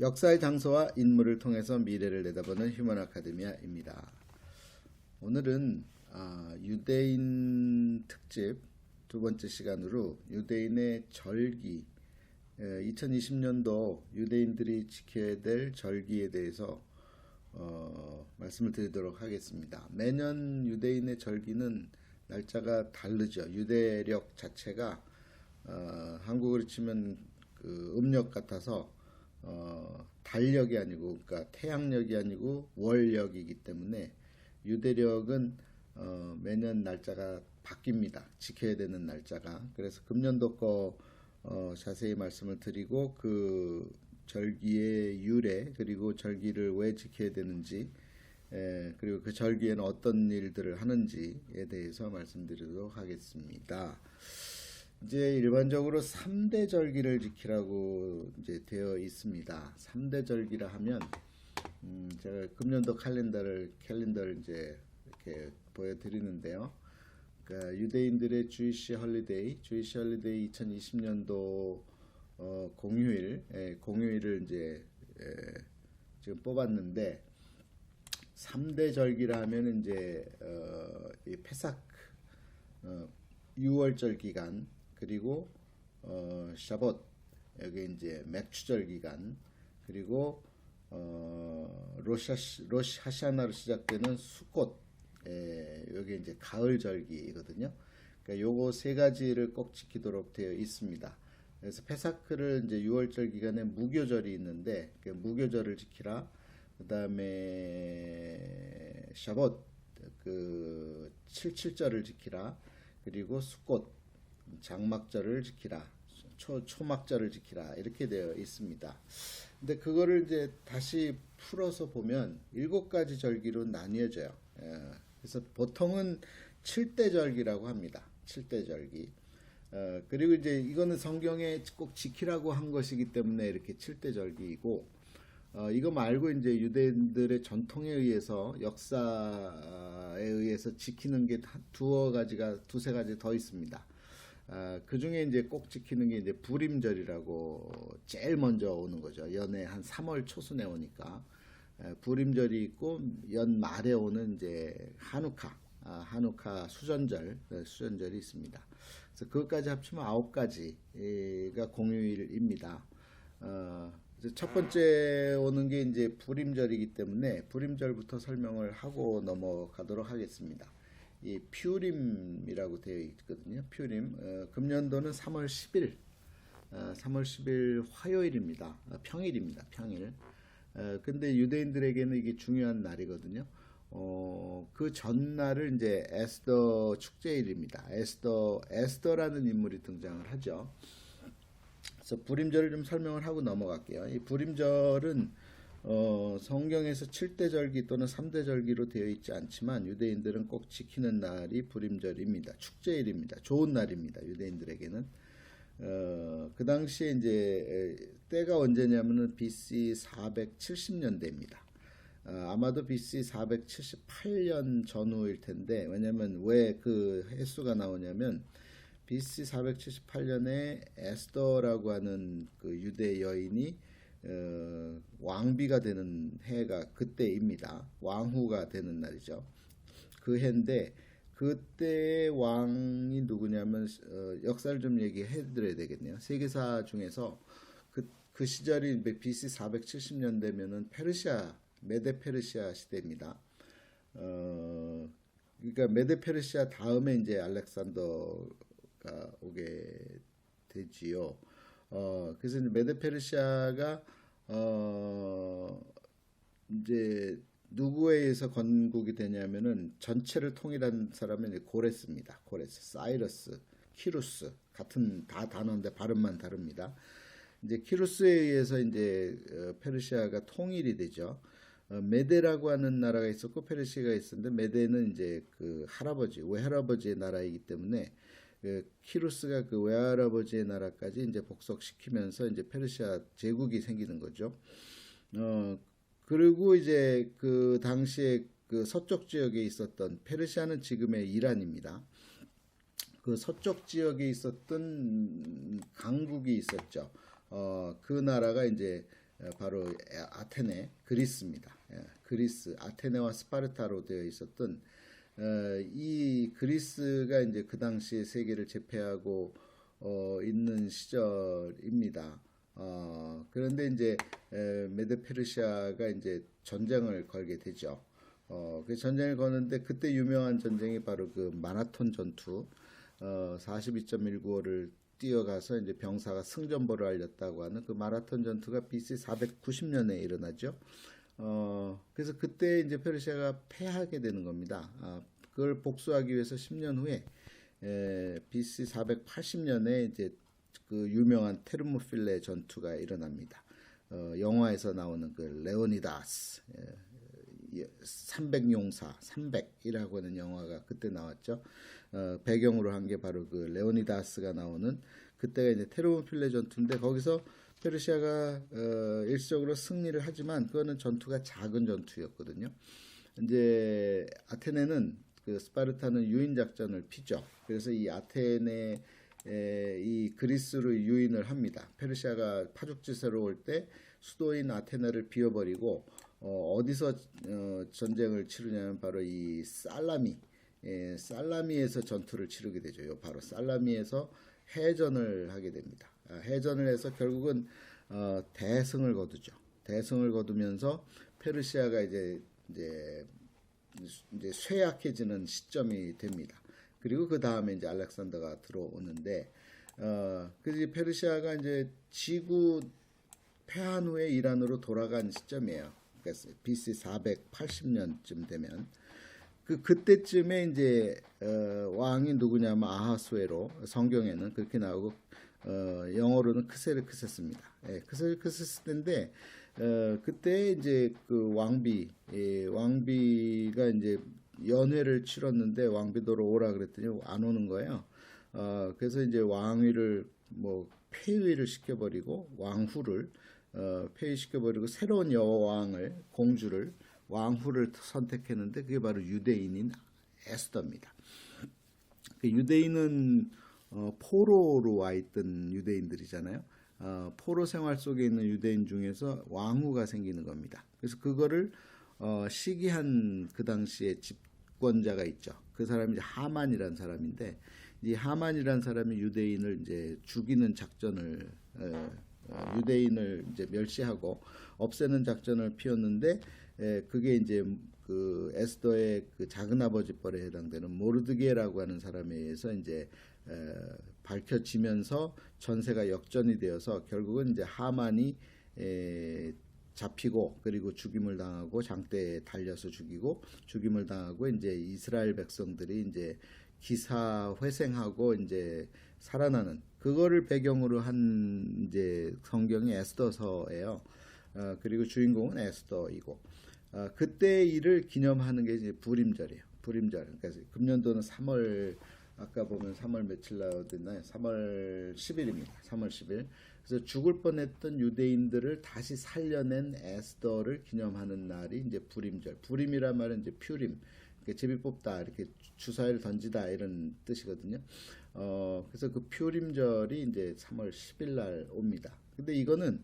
역사의 장소와 인물을 통해서 미래를 내다보는 휴먼 아카데미아입니다. 오늘은 아, 유대인 특집 두 번째 시간으로 유대인의 절기, 2020년도 유대인들이 지켜야 될 절기에 대해서 어, 말씀을 드리도록 하겠습니다. 매년 유대인의 절기는 날짜가 다르죠. 유대력 자체가 어, 한국으로 치면 그 음력 같아서 어, 달력이 아니고 그러니까 태양력이 아니고 월력이기 때문에 유대력은 어, 매년 날짜가 바뀝니다. 지켜야 되는 날짜가. 그래서 금년도 거 어, 자세히 말씀을 드리고 그 절기의 유래 그리고 절기를 왜 지켜야 되는지 에, 그리고 그 절기에는 어떤 일들을 하는지에 대해서 말씀드리도록 하겠습니다. 이제 일반적으로 3대 절기를 지키라고 이제 되어 있습니다. 3대 절기라 하면 음, 제가 금년도 캘린더를 캘린더를 이제 이렇게 보여 드리는데요. 그러니까 유대인들의 주이시 헐리데이, 주이시 헐리데이 2020년도 어, 공휴일, 예, 공휴일을 이제 예, 지금 뽑았는데 3대 절기라 하면 이제 어, 이 페사크 어, 6월절 기간 그리고 어, 샤봇 여기 이제 맥추절 기간 그리고 어, 로샤 로시 하샤나로 시작되는 수꽃 에, 여기 이제 가을 절기거든요. 그러니까 요거 세 가지를 꼭 지키도록 되어 있습니다. 그래서 페사크를 이제 6월절 기간에 무교절이 있는데 그 무교절을 지키라. 그다음에 샤봇 그 77절을 지키라. 그리고 수꽃 장막절을 지키라. 초, 초막절을 지키라. 이렇게 되어 있습니다. 근데 그거를 이제 다시 풀어서 보면 일곱 가지 절기로 나뉘어져요. 예, 그래서 보통은 7대 절기라고 합니다. 7대 절기. 어, 그리고 이제 이거는 성경에 꼭 지키라고 한 것이기 때문에 이렇게 7대 절기이고, 어, 이거 말고 이제 유대인들의 전통에 의해서 역사에 의해서 지키는 게 두어 가지가 두세 가지 더 있습니다. 아, 그 중에 이제 꼭 지키는 게 이제 부림절이라고 제일 먼저 오는 거죠. 연애 한 3월 초순에 오니까 에, 부림절이 있고 연 말에 오는 이제 한우카, 아, 한우카 수전절, 네, 수전절이 있습니다. 그래서 그것까지 합치면 아홉 가지가 공휴일입니다. 어, 첫 번째 오는 게 이제 불임절이기 때문에 불임절부터 설명을 하고 넘어가도록 하겠습니다. 이 퓨림이라고 되어 있거든요. 퓨림. 어, 금년도는 3월 10일, 어, 3월 10일 화요일입니다. 어, 평일입니다. 평일. 어, 근데 유대인들에게는 이게 중요한 날이거든요. 어, 그 전날을 이제 에스더 축제일입니다. 에스더, 에스더라는 인물이 등장을 하죠. 그래서 불임절을 좀 설명을 하고 넘어갈게요. 이 불임절은 어, 성경에서 7대 절기 또는 3대 절기로 되어 있지 않지만 유대인들은 꼭 지키는 날이 불임절입니다. 축제일입니다. 좋은 날입니다. 유대인들에게는. 어, 그 당시에 이제 때가 언제냐면은 BC 470년대입니다. 어, 아마도 BC 478년 전후일 텐데 왜냐면 왜 그 횟수가 나오냐면 BC 478년에 에스더라고 하는 그 유대 여인이 어, 왕비가 되는 해가 그때입니다. 왕후가 되는 날이죠. 그 해인데 그때 왕이 누구냐면 어, 역사를 좀 얘기해 드려야 되겠네요. 세계사 중에서 그, 그 시절이 BC 470년대면은 페르시아 메데 페르시아 시대입니다. 어, 그러니까 메데 페르시아 다음에 이제 알렉산더가 오게 되지요. 어, 그래서 메데 페르시아가 어, 이제 누구에 의해서 건국이 되냐면은 전체를 통일한 사람은 고레스입니다. 고레스, 사이러스, 키루스 같은 다 단어인데 발음만 다릅니다. 이제 키루스에 의해서 이제 어, 페르시아가 통일이 되죠. 어, 메데라고 하는 나라가 있었고 페르시아가 있었는데 메데는 이제 그 할아버지 외할아버지의 나라이기 때문에 그 키루스가 그 외할아버지의 나라까지 이제 복속시키면서 이제 페르시아 제국이 생기는 거죠. 어 그리고 이제 그 당시에 그 서쪽 지역에 있었던 페르시아는 지금의 이란입니다. 그 서쪽 지역에 있었던 강국이 있었죠. 어, 그 나라가 이제 어, 바로 에- 아테네 그리스입니다. 예, 그리스 아테네와 스파르타로 되어 있었던 어, 이 그리스가 이제 그 당시에 세계를 제패하고 어, 있는 시절입니다. 어, 그런데 이제 에, 메드페르시아가 이제 전쟁을 걸게 되죠. 어, 그 전쟁을 거는데 그때 유명한 전쟁이 바로 그 마라톤 전투, 어, 42.195를 뛰어가서 이제 병사가 승전보를 알렸다고 하는 그 마라톤 전투가 BC 490년에 일어나죠. 어, 그래서 그때 이제 페르시아가 패하게 되는 겁니다. 아, 그걸 복수하기 위해서 10년 후에 에, BC 480년에 이제 그 유명한 테르모필레 전투가 일어납니다. 어, 영화에서 나오는 그 레오니다스 예, 300용사 300이라고 하는 영화가 그때 나왔죠. 어, 배경으로 한 게 바로 그 레오니다스가 나오는 그때가 이제 테르모필레 전투인데 거기서 페르시아가 어, 일시적으로 승리를 하지만 그거는 전투가 작은 전투였거든요. 이제 아테네는 그 스파르타는 유인 작전을 피죠. 그래서 이 아테네 에, 이 그리스로 유인을 합니다. 페르시아가 파죽지세로 올 때 수도인 아테네를 비워버리고 어, 어디서 어, 전쟁을 치르냐면 바로 이 살라미 예, 살라미에서 전투를 치르게 되죠. 요 바로 살라미에서 해전을 하게 됩니다. 아, 해전을 해서 결국은 어, 대승을 거두죠. 대승을 거두면서 페르시아가 이제 이제 이제 쇠약해지는 시점이 됩니다. 그리고 그 다음에 이제 알렉산더가 들어오는데 어 그래서 이 페르시아가 이제 지구 패한 후에 이란으로 돌아간 시점이에요. 그래서 BC 480년쯤 되면 그 그때쯤에 이제 어, 왕이 누구냐면 아하수에로 성경에는 그렇게 나오고 어, 영어로는 크세르크세스입니다. 예, 크세르크세스인데 어, 그때 이제 그 왕비 예, 왕비가 이제 연회를 치렀는데 왕비도로 오라 그랬더니 안 오는 거예요. 어, 그래서 이제 왕위를 뭐 폐위를 시켜버리고 왕후를 어, 폐위시켜버리고 새로운 여왕을 공주를 왕후를 선택했는데 그게 바로 유대인인 에스더입니다. 그 유대인은 어, 포로로 와 있던 유대인들이잖아요. 어, 포로 생활 속에 있는 유대인 중에서 왕후가 생기는 겁니다. 그래서 그거를 어, 시기한 그 당시에 집권자가 있죠. 그 사람이 하만이라는 사람인데 이 하만이라는 사람이 유대인을 이제 죽이는 작전을 에, 어, 유대인을 이제 멸시하고 없애는 작전을 피웠는데 에, 그게 이제 그 에스더의 그 작은 아버지 뻘에 해당되는 모르드게라고 하는 사람에 의해서 이제 에, 밝혀지면서 전세가 역전이 되어서 결국은 이제 하만이 에, 잡히고 그리고 죽임을 당하고 장대에 달려서 죽이고 죽임을 당하고 이제 이스라엘 백성들이 이제 기사 회생하고 이제 살아나는 그거를 배경으로 한 이제 성경이 에스더서예요. 어, 그리고 주인공은 에스더이고 어, 그때 일을 기념하는 게 이제 부림절이에요. 부림절. 그러니까 금년도는 3월 아까 보면 3월 며칠 나오었나요? 3월 10일입니다. 3월 10일. 그래서 죽을 뻔했던 유대인들을 다시 살려낸 에스더를 기념하는 날이 이제 부림절. 부림이란 말은 이제 퓨림. 이렇게 제비 뽑다, 이렇게 주사위를 던지다 이런 뜻이거든요. 어, 그래서 그 퓨림절이 이제 3월 10일 날 옵니다. 근데 이거는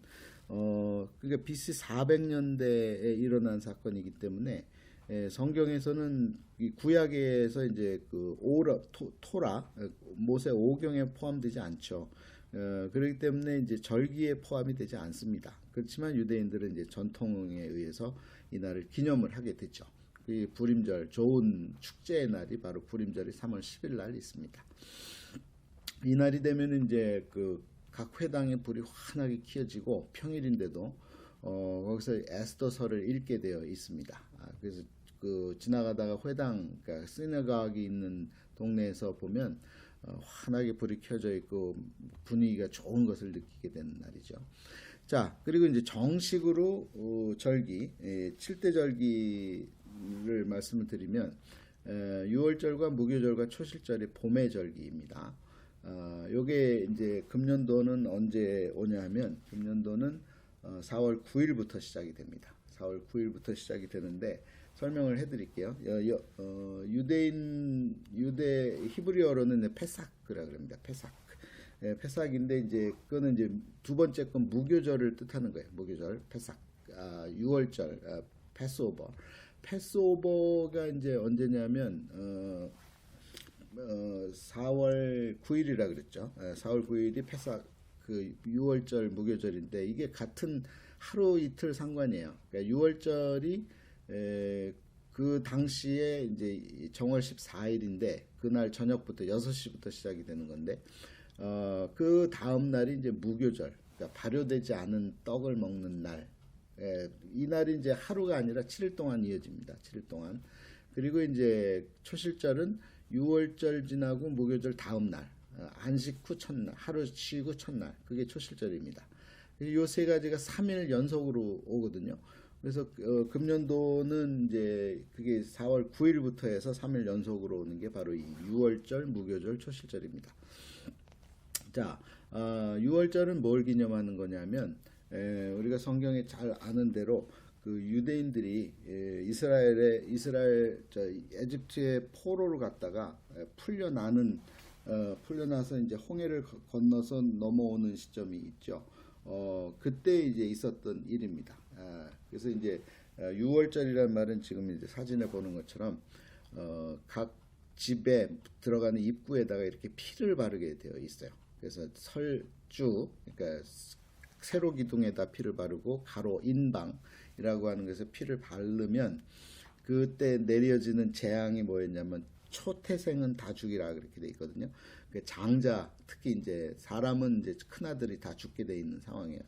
어, 그러니까 BC 400년대에 일어난 사건이기 때문에 예, 성경에서는 이 구약에서 이제 그 오라 토, 토라 어, 모세 오경에 포함되지 않죠. 어, 그렇기 때문에 이제 절기에 포함이 되지 않습니다. 그렇지만 유대인들은 이제 전통에 의해서 이 날을 기념을 하게 되죠. 그 불임절 좋은 축제의 날이 바로 불임절이 3월 10일 날 있습니다. 이 날이 되면 이제 그 각 회당의 불이 환하게 켜지고 평일인데도 어, 거기서 에스더서를 읽게 되어 있습니다. 아, 그래서 그 지나가다가 회당, 그러니까 시너각이 있는 동네에서 보면 어, 환하게 불이 켜져 있고 분위기가 좋은 것을 느끼게 되는 날이죠. 자, 그리고 이제 정식으로 어, 절기, 예, 7대 절기를 말씀을 드리면 에, 6월절과 무교절과 초실절이 봄의 절기입니다. 어, 요게 이제 금년도는 언제 오냐 하면 금년도는 어, 4월 9일부터 시작이 됩니다. 4월 9일부터 시작이 되는데 설명을 해드릴게요. 여, 여, 어, 유대인 유대 히브리어로는 페사크라 그럽니다. 페사크. 예, 패삭인데 이제 그거는 이제 두 번째 건 무교절을 뜻하는 거예요. 무교절, 패삭, 아, 6월절, 아, 패스오버. 패스오버가 이제 언제냐면 어, 어, 4월 9일이라 그랬죠. 예, 4월 9일이 패삭 그 6월절 무교절인데 이게 같은 하루 이틀 상관이에요. 그러니까 6월절이 에, 그 당시에 이제 이 정월 14일인데 그날 저녁부터 6시부터 시작이 되는 건데 어, 그 다음 날이 이제 무교절. 그러니까 발효되지 않은 떡을 먹는 날. 예, 이 날이 이제 하루가 아니라 7일 동안 이어집니다. 7일 동안. 그리고 이제 초실절은 6월절 지나고 무교절 다음 날. 어, 안식 후 첫날, 하루 쉬고 첫날. 그게 초실절입니다. 요 세 가지가 3일 연속으로 오거든요. 그래서 어, 금년도는 이제 그게 4월 9일부터 해서 3일 연속으로 오는 게 바로 이 6월절, 무교절, 초실절입니다. 자, 어, 6월절은 뭘 기념하는 거냐면 에, 우리가 성경에 잘 아는 대로 그 유대인들이 에, 이스라엘에 이스라엘 저 에집트의 포로로 갔다가 에, 풀려나는 어, 풀려나서 이제 홍해를 거- 건너서 넘어오는 시점이 있죠. 어, 그때 이제 있었던 일입니다. 아, 그래서 이제 6월절이라는 말은 지금 이제 사진에 보는 것처럼 어, 각 집에 들어가는 입구에다가 이렇게 피를 바르게 되어 있어요. 그래서 설주, 그러니까 세로 기둥에다 피를 바르고 가로 인방이라고 하는 것에 피를 바르면 그때 내려지는 재앙이 뭐였냐면 초태생은 다 죽이라 그렇게 돼 있거든요. 그 장자 특히 이제 사람은 이제 큰 아들이 다 죽게 돼 있는 상황이에요.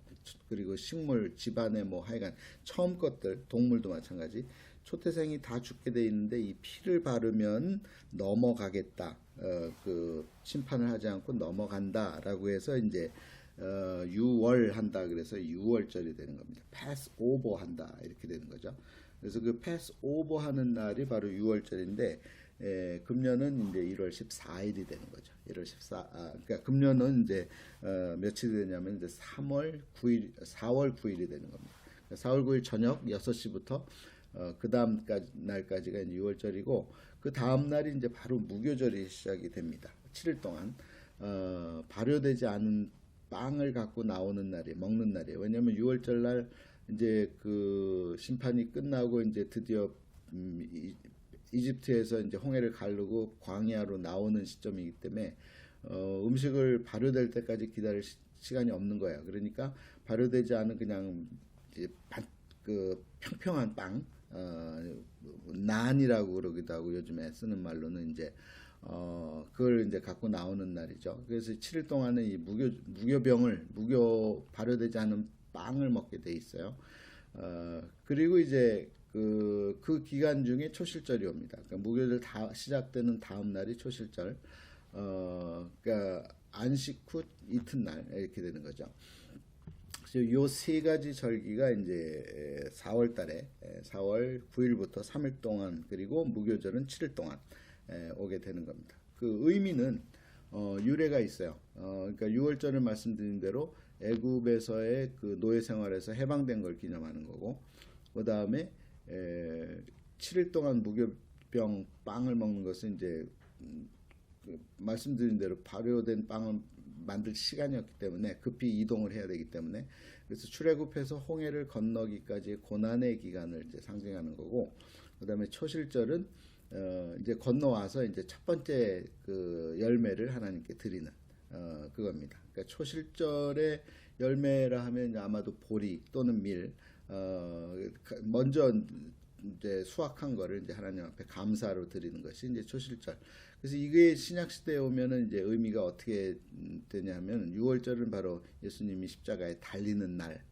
그리고 식물 집안에 뭐 하여간 처음 것들 동물도 마찬가지 초태생이 다 죽게 돼 있는데 이 피를 바르면 넘어가겠다. 어, 그 심판을 하지 않고 넘어간다라고 해서 이제 어, 6월 한다 그래서 6월절이 되는 겁니다. 패스 오버 한다 이렇게 되는 거죠. 그래서 그 패스 오버 하는 날이 바로 6월절인데 에, 금년은 이제 1월 14일이 되는 거죠. 1월 14, 아, 그러니까 금년은 이제 어, 며칠 되냐면 이제 3월 9일, 4월 9일이 되는 겁니다. 4월 9일 저녁 6시부터 어, 그 다음 날까지가 이제 6월절이고 그 다음 날이 이제 바로 무교절이 시작이 됩니다. 7일 동안 어, 발효되지 않은 빵을 갖고 나오는 날이 먹는 날이에요. 왜냐하면 6월절 날 이제 그 심판이 끝나고 이제 드디어 음, 이, 이집트에서 이제 홍해를 가르고 광야로 나오는 시점이기 때문에 어, 음식을 발효될 때까지 기다릴 시, 시간이 없는 거예요. 그러니까 발효되지 않은 그냥 이제 반, 그 평평한 빵, 어, 난이라고 그러기도 하고 요즘에 쓰는 말로는 이제 어, 그걸 이제 갖고 나오는 날이죠. 그래서 7일 동안은 이 무교, 무교병을, 무교 발효되지 않은 빵을 먹게 돼 있어요. 어, 그리고 이제 그, 그 기간 중에 초실절이 옵니다. 그러니까 무교절 다 시작되는 다음 날이 초실절. 어, 그러니까 안식 후 이튿날 이렇게 되는 거죠. 요세 가지 절기가 이제 4월 달에 4월 9일부터 3일 동안 그리고 무교절은 7일 동안 에, 오게 되는 겁니다. 그 의미는 어, 유래가 있어요. 어, 그러니까 6월절을 말씀드린 대로 애굽에서의 그 노예 생활에서 해방된 걸 기념하는 거고, 그 다음 에 7일 동안 무교병 빵을 먹는 것은 이제 음, 그 말씀드린 대로 발효된 빵을 만들 시간이었기 때문에 급히 이동을 해야 되기 때문에 그래서 출애굽해서 홍해를 건너기까지의 고난의 기간을 이제 상징하는 거고 그다음에 초실절은 어 이제 건너와서 이제 첫 번째 그 열매를 하나님께 드리는 어 그겁니다. 그러니까 초실절의 열매라 하면 아마도 보리 또는 밀 어, 먼저 이제 수확한 거를 이제 하나님 앞에 감사로 드리는 것이 이제 초실절. 그래서 이게 신약 시대에 오면은 이제 의미가 어떻게 되냐면 6월절은 바로 예수님이 십자가에 달리는 날.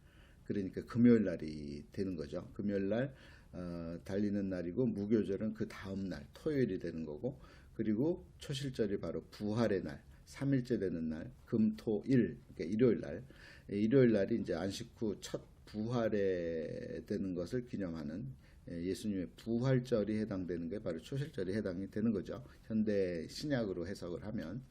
그러니까 금요일 날이 되는 거죠. 금요일 날 어, 달리는 날이고 무교절은 그 다음 날 토요일이 되는 거고 그리고 초실절이 바로 부활의 날. 3일째 되는 날, 금, 토, 일, 그러니까 일요일 날, 일요일 날이 이제 안식 후 첫 부활에 되는 것을 기념하는 예, 예수님의 부활절이 해당되는 게 바로 초실절이 해당이 되는 거죠. 현대 신약으로 해석을 하면.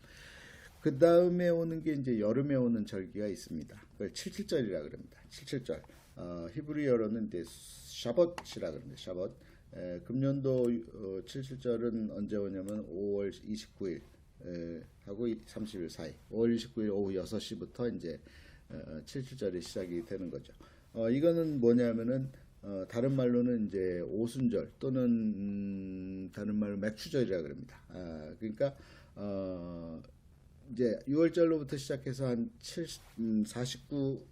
그 다음에 오는 게 이제 여름에 오는 절기가 있습니다. 그걸 칠칠절이라 그럽니다. 칠칠절. 어, 히브리어로는 이제 샤벗이라 그럽니다. 샤벗. 에, 금년도 어, 칠칠절은 언제 오냐면 5월 29일. 에, 하고 30일 사이 5월 29일 오후 6시부터 이제 어, 77절이 시작이 되는 거죠. 어, 이거는 뭐냐면은 어, 다른 말로는 이제 오순절 또는 음, 다른 말로 맥추절이라 그럽니다. 아, 그러니까 어, 이제 6월절로부터 시작해서 한 70, 음, 49,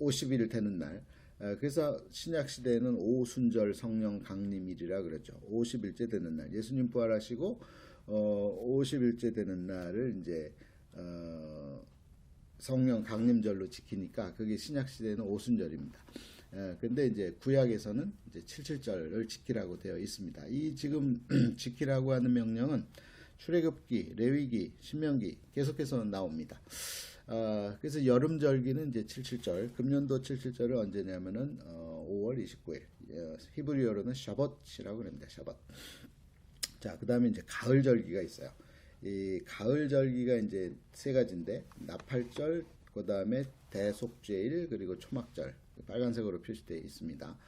50일 되는 날. 아, 그래서 신약 시대에는 오순절 성령 강림일이라 그러죠. 50일째 되는 날. 예수님 부활하시고 어, 50일째 되는 날을 이제 어, 성령 강림절로 지키니까 그게 신약 시대는 오순절입니다. 에, 근데 이제 구약에서는 이제 칠칠절을 지키라고 되어 있습니다. 이 지금 지키라고 하는 명령은 출애굽기, 레위기, 신명기 계속해서 나옵니다. 아, 그래서 여름 절기는 이제 칠칠절, 금년도 칠칠절은 언제냐면은 어, 5월 29일. 예, 히브리어로는 샤벗이라고 합니다. 샤벗. 자, 그다음에 이제 가을 절기가 있어요. 이 가을절기가 이제 세 가지인데 나팔절, 그 다음에 대속죄일 그리고 초막절 빨간색으로 표시되어 있습니다.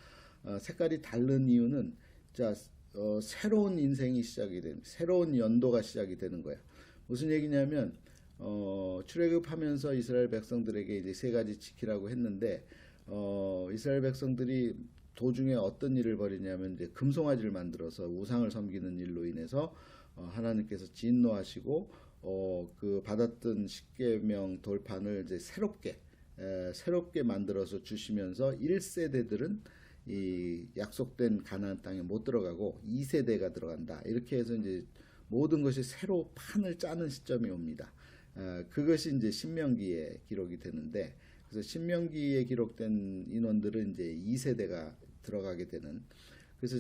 어, 색깔이 다른 이유는 자 어, 새로운 인생이 시작이 된 새로운 연도가 시작이 되는 거예요. 무슨 얘기냐면 어, 출애굽하면서 이스라엘 백성들에게 이제 세 가지 지키라고 했는데 어, 이스라엘 백성들이 도중에 어떤 일을 벌이냐면 이제 금송아지를 만들어서 우상을 섬기는 일로 인해서 어, 하나님께서 진노하시고 어, 그 받았던 십계명 돌판을 이제 새롭게 에, 새롭게 만들어서 주시면서 1세대들은 이 약속된 가나안 땅에 못 들어가고 2세대가 들어간다. 이렇게 해서 이제 모든 것이 새로 판을 짜는 시점이 옵니다. 어, 그것이 이제 신명기에 기록이 되는데 그래서 신명기에 기록된 인원들은 이제 2세대가 들어가게 되는 그래서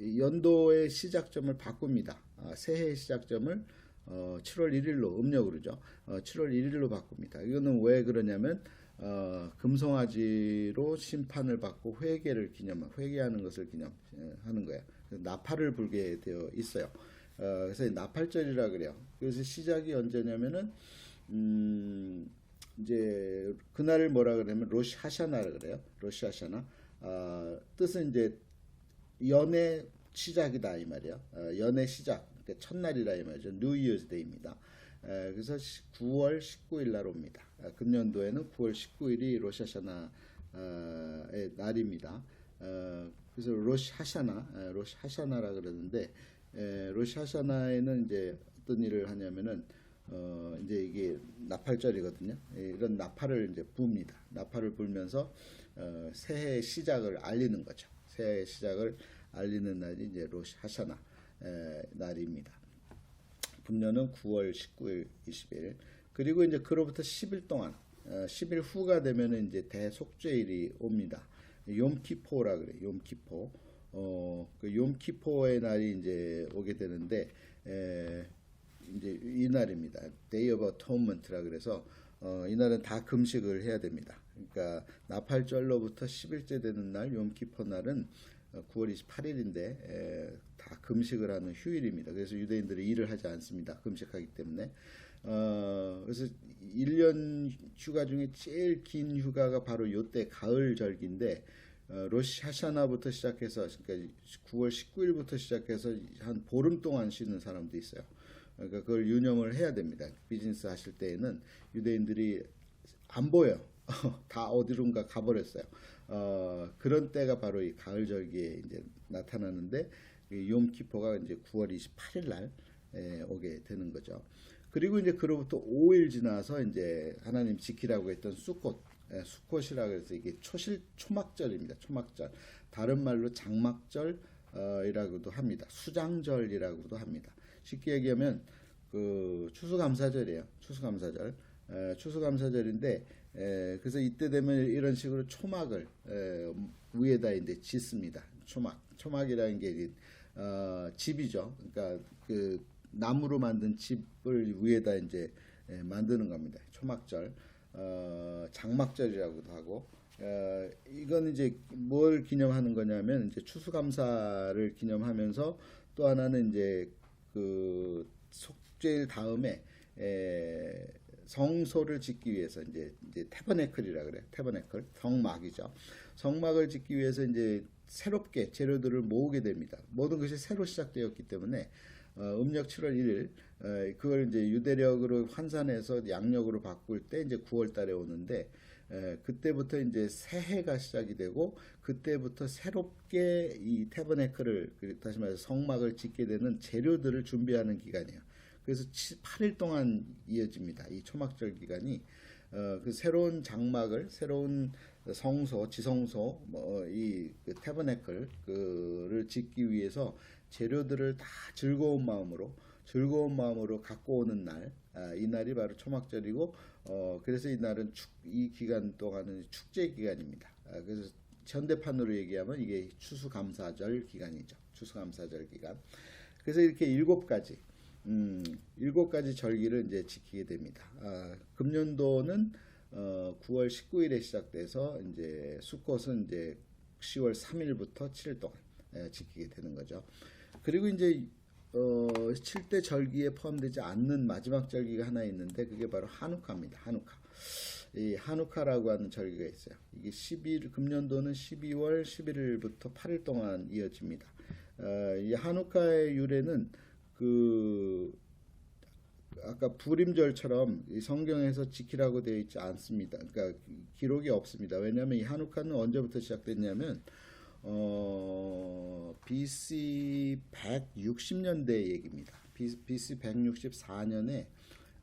연도의 시작점을 바꿉니다. 아, 새해의 시작점을 어, 7월 1일로 음력으로죠. 어, 7월 1일로 바꿉니다. 이거는 왜 그러냐면 어, 금송아지로 심판을 받고 회개를 기념, 회개하는 것을 기념하는 거예요. 나팔을 불게 되어 있어요. 어, 그래서 나팔절이라 그래요. 그래서 시작이 언제냐면은 음, 이제 그날을 뭐라 그러냐면 로시 하샤나라 그래요. 로시 하샤나. 어, 뜻은 이제 연의 시작이다 이 말이에요. 어, 연의 시작, 그러니까 첫날이라 이 말이죠. Year's Day입니다. 에, 그래서 9월 19일 날 옵니다. 아, 금년도에는 9월 19일이 로샤샤나의 날입니다. 어, 그래서 로시 하샤나라 그러는데 하샤나에는 이제 어떤 일을 하냐면은 어, 이제 이게 나팔절이거든요. 예, 이런 나팔을 이제 붑니다. 나팔을 불면서 어, 새해 시작을 알리는 거죠. 새해 시작을 알리는 날이 이제 로시 하샤나 에, 날입니다. 분녀는 9월 19일, 20일. 그리고 이제 그로부터 10일 동안, 어, 10일 후가 되면은 이제 대속죄일이 옵니다. 욤키포라 그래, 욤키포. 어, 그 욤키포의 날이 이제 오게 되는데, 에, 이제 이 날입니다. Day of Atonement라 그래서, 어, 이날은 다 금식을 해야 됩니다. 그러니까 나팔절로부터 10일째 되는 날, 욤키포 날은 9월 28일인데 에, 다 금식을 하는 휴일입니다. 그래서 유대인들이 일을 하지 않습니다. 금식하기 때문에. 어, 그래서 1년 휴가 중에 제일 긴 휴가가 바로 요때 가을 절기인데 어, 로시 하샤나부터 시작해서 그러니까 9월 19일부터 시작해서 한 보름 동안 쉬는 사람도 있어요. 그러니까 그걸 유념을 해야 됩니다. 비즈니스 하실 때에는 유대인들이 안 보여. 다 어디론가 가버렸어요. 어, 그런 때가 바로 이 가을 절기에 이제 나타나는데 욤키포가 이제 9월 28일 날 에, 오게 되는 거죠. 그리고 이제 그로부터 5일 지나서 이제 하나님 지키라고 했던 수꽃, 에, 수꽃이라 그래서 이게 초실 초막절입니다. 초막절. 다른 말로 장막절이라고도 합니다. 수장절이라고도 합니다. 쉽게 얘기하면 그 추수감사절이에요. 추수감사절. 에, 추수감사절인데 에, 그래서 이때 되면 이런 식으로 초막을 에, 위에다 이제 짓습니다. 초막. 초막이라는 게 어, 집이죠. 그러니까 그 나무로 만든 집을 위에다 이제 에, 만드는 겁니다. 초막절, 어, 장막절이라고도 하고. 어, 이건 이제 뭘 기념하는 거냐면 이제 추수감사를 기념하면서 또 하나는 이제 그 속죄일 다음에 에, 성소를 짓기 위해서 이제 이제 테버네클이라 그래. 테버네클 성막이죠. 성막을 짓기 위해서 이제 새롭게 재료들을 모으게 됩니다. 모든 것이 새로 시작되었기 때문에 어, 음력 7월 1일 어, 그걸 이제 유대력으로 환산해서 양력으로 바꿀 때 이제 9월 달에 오는데 에, 그때부터 이제 새해가 시작이 되고 그때부터 새롭게 이 태버네클을 그 다시 말해서 성막을 짓게 되는 재료들을 준비하는 기간이에요. 그래서 8일 동안 이어집니다. 이 초막절 기간이 어, 그 새로운 장막을 새로운 성소, 지성소, 뭐이 그 태버네클 그를 짓기 위해서 재료들을 다 즐거운 마음으로 즐거운 마음으로 갖고 오는 날, 아, 이 날이 바로 초막절이고, 어, 그래서 이 날은 축, 이 기간 동안은 축제 기간입니다. 아, 그래서 현대판으로 얘기하면 이게 추수감사절 기간이죠. 추수감사절 기간. 그래서 이렇게 일곱 가지, 음, 일곱 가지 절기를 이제 지키게 됩니다. 아, 금년도는 어, 9월 19일에 시작돼서 이제 수꽃은 이제 10월 3일부터 7일 동안 예, 지키게 되는 거죠. 그리고 이제 어, 7대 절기에 포함되지 않는 마지막 절기가 하나 있는데 그게 바로 한우카입니다. 한우카. 이 한우카라고 하는 절기가 있어요. 이게 12일 금년도는 12월 11일부터 8일 동안 이어집니다. 어, 이 한우카의 유래는 그 아까 부림절처럼 이 성경에서 지키라고 되어 있지 않습니다. 그러니까 기록이 없습니다. 왜냐하면 이 한우카는 언제부터 시작됐냐면 어, BC 160년대 얘기입니다. BC 164년에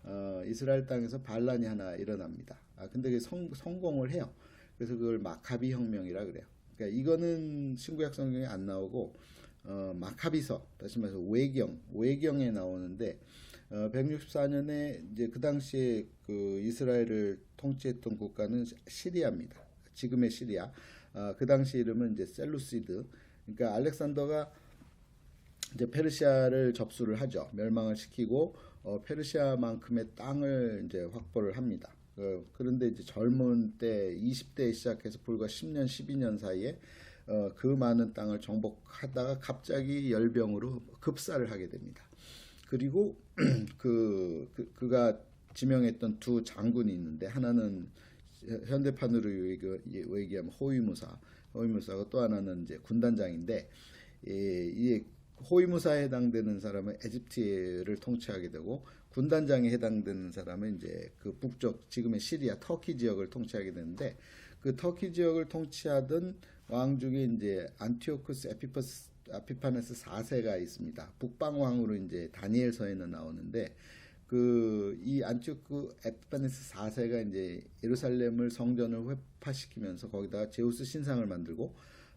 어, 이스라엘 땅에서 반란이 하나 일어납니다. 아 근데 성, 성공을 해요. 그래서 그걸 마카비 혁명이라 그래요. 그러니까 이거는 신구약 성경에 안 나오고 어, 마카비서 다시 말해서 외경 외경에 나오는데 어, 164년에 이제 그 당시에 그 이스라엘을 통치했던 국가는 시리아입니다. 지금의 시리아. 어, 그 당시 이름은 이제 셀루시드. 그러니까 알렉산더가 이제 페르시아를 접수를 하죠. 멸망을 시키고 어, 페르시아만큼의 땅을 이제 확보를 합니다. 어, 그런데 이제 젊은 때 20대에 시작해서 불과 10년, 12년 사이에 어, 그 많은 땅을 정복하다가 갑자기 열병으로 급사를 하게 됩니다. 그리고 그, 그 그가 지명했던 두 장군이 있는데 하나는 현대판으로 얘기하면 호위무사, 호위무사가 또 하나는 이제 군단장인데 이 호위무사에 해당되는 사람은 에집트를 통치하게 되고 군단장에 해당되는 사람은 이제 그 북쪽 지금의 시리아 터키 지역을 통치하게 되는데 그 터키 지역을 통치하던 왕 중에 이제 안티오쿠스 에피퍼스 아피파네스 4세가 있습니다. 북방왕으로 이제 다니엘서에는 나오는데 그 이 안티오크 에피파네스 4세가 이제 예루살렘을 성전을 회파시키면서 거기다가 제우스 신상을 만들고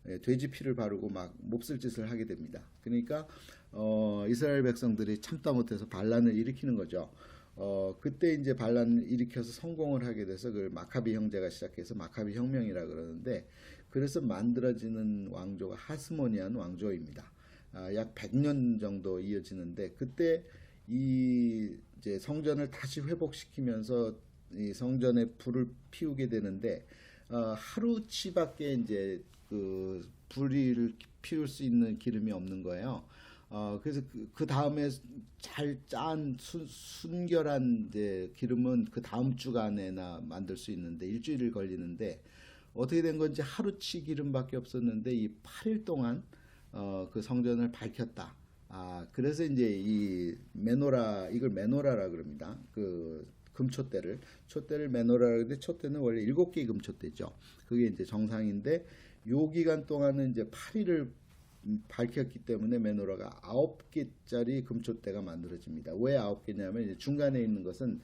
예, 돼지 피를 바르고 막 몹쓸 짓을 하게 됩니다. 그러니까 어, 이스라엘 백성들이 참다 못해서 반란을 일으키는 거죠. 어, 그때 이제 반란을 일으켜서 성공을 하게 돼서 그걸 마카비 형제가 시작해서 마카비 혁명이라 그러는데 그래서 만들어지는 왕조가 하스모니안 왕조입니다. 아, 약 100년 정도 이어지는데 그때 이 이제 성전을 다시 회복시키면서 이 성전에 불을 피우게 되는데 어, 하루치밖에 이제 그 불을 피울 수 있는 기름이 없는 거예요. 어, 그래서 그, 그 다음에 잘 짠 순결한 이제 기름은 그 다음 주간에나 만들 수 있는데 일주일 걸리는데 어떻게 된 건지 하루치 기름밖에 없었는데 이 8일 동안 어, 그 성전을 밝혔다. 아, 그래서 이제 이 메노라 이걸 메노라라 그럽니다. 그 금초대를 초대를 메노라 그러는데 초대는 원래 일곱 개의 금초대죠. 그게 이제 정상인데 요 기간 동안은 이제 8일을 밝혔기 때문에 메노라가 아홉 개짜리 금초대가 만들어집니다. 왜 아홉 개냐면 이제 중간에 있는 것은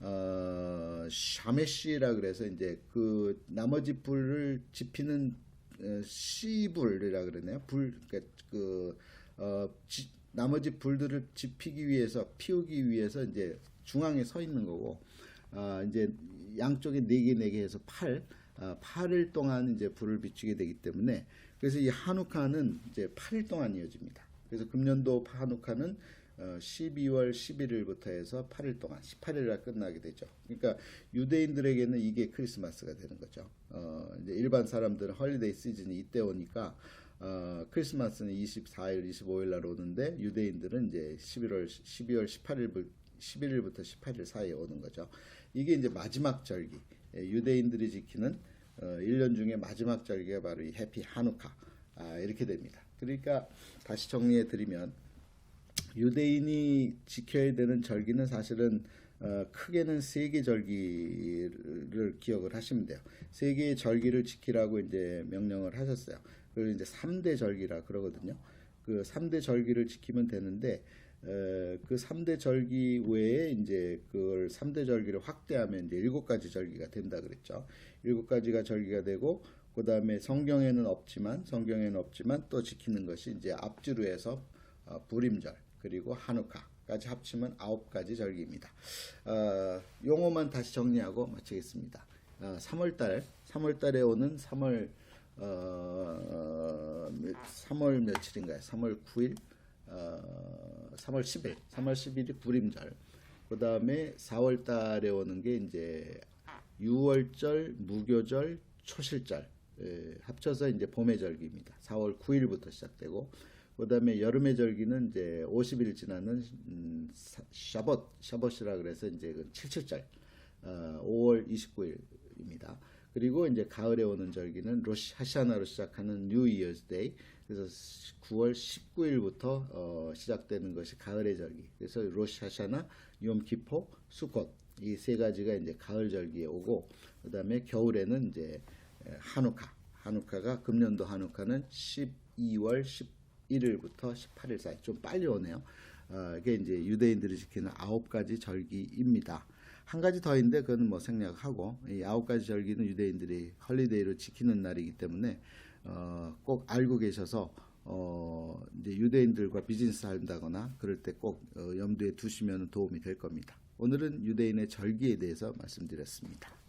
어, 샤메시라 그래서 이제 그 나머지 불을 지피는 어, 씨불이라 그러네요. 불, 그러니까 그, 어, 지, 나머지 불들을 지피기 위해서, 피우기 위해서 이제 중앙에 서 있는 거고, 어, 이제 양쪽에 네 개, 네 개 해서 팔, 어, 8일 동안 이제 불을 비추게 되기 때문에, 그래서 이 한우카는 이제 8일 동안 이어집니다. 그래서 금년도 한우카는 12월 어, 11일부터 해서 8일 동안 18일 날 끝나게 되죠. 그러니까 유대인들에게는 이게 크리스마스가 되는 거죠. 어, 이제 일반 사람들은 헐리데이 시즌이 이때 오니까 어, 크리스마스는 24일, 25일 날 오는데 유대인들은 이제 11월 12월 18일 11일부터 18일 사이에 오는 거죠. 이게 이제 마지막 절기. 예, 유대인들이 지키는 어, 1년 중에 마지막 절기가 바로 이 해피 한우카. 아, 이렇게 됩니다. 그러니까 다시 정리해 드리면 유대인이 지켜야 되는 절기는 사실은 어, 크게는 세 개 절기를 기억을 하시면 돼요. 세 개의 절기를 지키라고 이제 명령을 하셨어요. 그걸 이제 3대 절기라 그러거든요. 그 3대 절기를 지키면 되는데 어, 그 3대 절기 외에 이제 그걸 3대 절기를 확대하면 이제 일곱 가지 절기가 된다 그랬죠. 일곱 가지가 절기가 되고 그다음에 성경에는 없지만 성경에는 없지만 또 지키는 것이 이제 앞주로 해서 어, 부림절 그리고 한우카까지 합치면 아홉 가지 절기입니다. 어, 용어만 다시 정리하고 마치겠습니다. 어, 3월달 3월달에 오는 3월 어, 3월 며칠인가요? 3월 9일 어, 3월 10일 3월 10일이 부림절 그 다음에 4월 달에 오는 게 이제 유월절, 무교절, 초실절 예, 합쳐서 이제 봄의 절기입니다. 4월 9일부터 시작되고 그다음에 여름의 절기는 이제 50일 지나는 음, 사- 샤봇 샤봇이라 그래서 이제 그 칠칠절 어, 5월 29일입니다. 그리고 이제 가을에 오는 절기는 로시 하샤나로 시작하는 뉴 이어스 데이 그래서 9월 19일부터 어, 시작되는 것이 가을의 절기. 그래서 로시 하샤나, 욤 키포, 수콧 이세 가지가 이제 가을 절기에 오고 그다음에 겨울에는 이제 에, 한우카. 한우카가 금년도 한우카는 12월 11일부터 18일 사이 좀 빨리 오네요. 어, 이게 이제 유대인들이 지키는 아홉 가지 절기입니다. 한 가지 더 있는데 그건 뭐 생략하고 이 아홉 가지 절기는 유대인들이 헐리데이로 지키는 날이기 때문에 어, 꼭 알고 계셔서 어, 이제 유대인들과 비즈니스 한다거나 그럴 때꼭 어, 염두에 두시면 도움이 될 겁니다. 오늘은 유대인의 절기에 대해서 말씀드렸습니다.